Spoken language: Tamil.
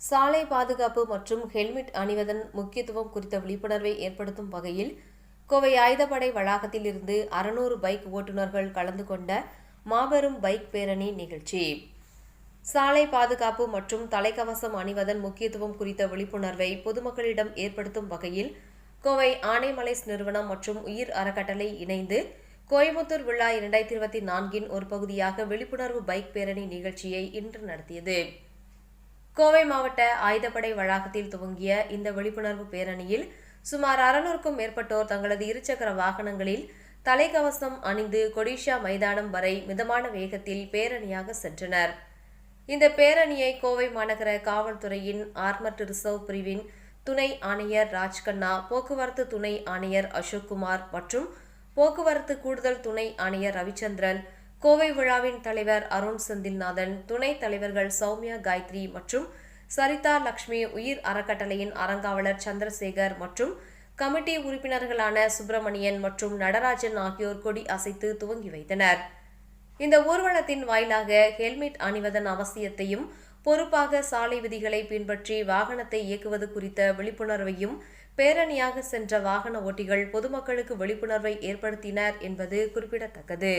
சாலை பாதுகாப்பு மற்றும் ஹெல்மெட் அணிவதன் முக்கியத்துவம் குறித்த விழிப்புணர்வை ஏற்படுத்தும் வகையில் கோவை ஆயுதப்படை வளாகத்தில் இருந்து அறுநூறு பைக் ஓட்டுநர்கள் கலந்து கொண்ட மாபெரும் பைக் பேரணி நிகழ்ச்சி. சாலை பாதுகாப்பு மற்றும் தலைக்கவசம் அணிவதன் முக்கியத்துவம் குறித்த விழிப்புணர்வை பொதுமக்களிடம் ஏற்படுத்தும் வகையில் கோவை ஆனைமலைஸ் நிறுவனம் மற்றும் உயிர் அறக்கட்டளை இணைந்து கோயம்புத்தூர் விழா இரண்டாயிரத்தி இருபத்தி நான்கின் ஒரு பகுதியாக விழிப்புணர்வு பைக் பேரணி நிகழ்ச்சியை இன்று நடத்தியது. கோவை மாவட்ட ஆயுதப்படை வளாகத்தில் துவங்கிய இந்த விழிப்புணர்வு பேரணியில் சுமார் அறுநூறுக்கும் மேற்பட்டோர் தங்களது இருசக்கர வாகனங்களில் தலைக்கவசம் அணிந்து கொடிஷா மைதானம் வரை மிதமான வேகத்தில் பேரணியாக சென்றனர். இந்த பேரணியை கோவை மாநகர காவல்துறையின் ஆர்மர்ட் ரிசர்வ் பிரிவின் துணை ஆணையர் ராஜ்கண்ணா போக்குவரத்து துணை ஆணையர் அசோக்குமார் மற்றும் போக்குவரத்து கூடுதல் துணை ஆணையர் ரவிச்சந்திரன் கோவை விழாவின் தலைவர் அருண் செந்தில்நாதன் துணைத் தலைவர்கள் சௌமியா காயத்ரி மற்றும் சரிதா லக்ஷ்மி உயிர் அறக்கட்டளையின் அறங்காவலர் சந்திரசேகர் மற்றும் கமிட்டி உறுப்பினர்களான சுப்பிரமணியன் மற்றும் நடராஜன் ஆகியோர் கொடி அசைத்து துவங்கி வைத்தனர். இந்த ஊர்வலத்தின் வாயிலாக ஹெல்மெட் அணிவதன் அவசியத்தையும் பொறுப்பாக சாலை விதிகளை பின்பற்றி வாகனத்தை இயக்குவது குறித்த விழிப்புணர்வையும் பேரணியாக சென்ற வாகன ஓட்டிகள் பொதுமக்களுக்கு விழிப்புணர்வை ஏற்படுத்தினர் என்பது குறிப்பிடத்தக்கது.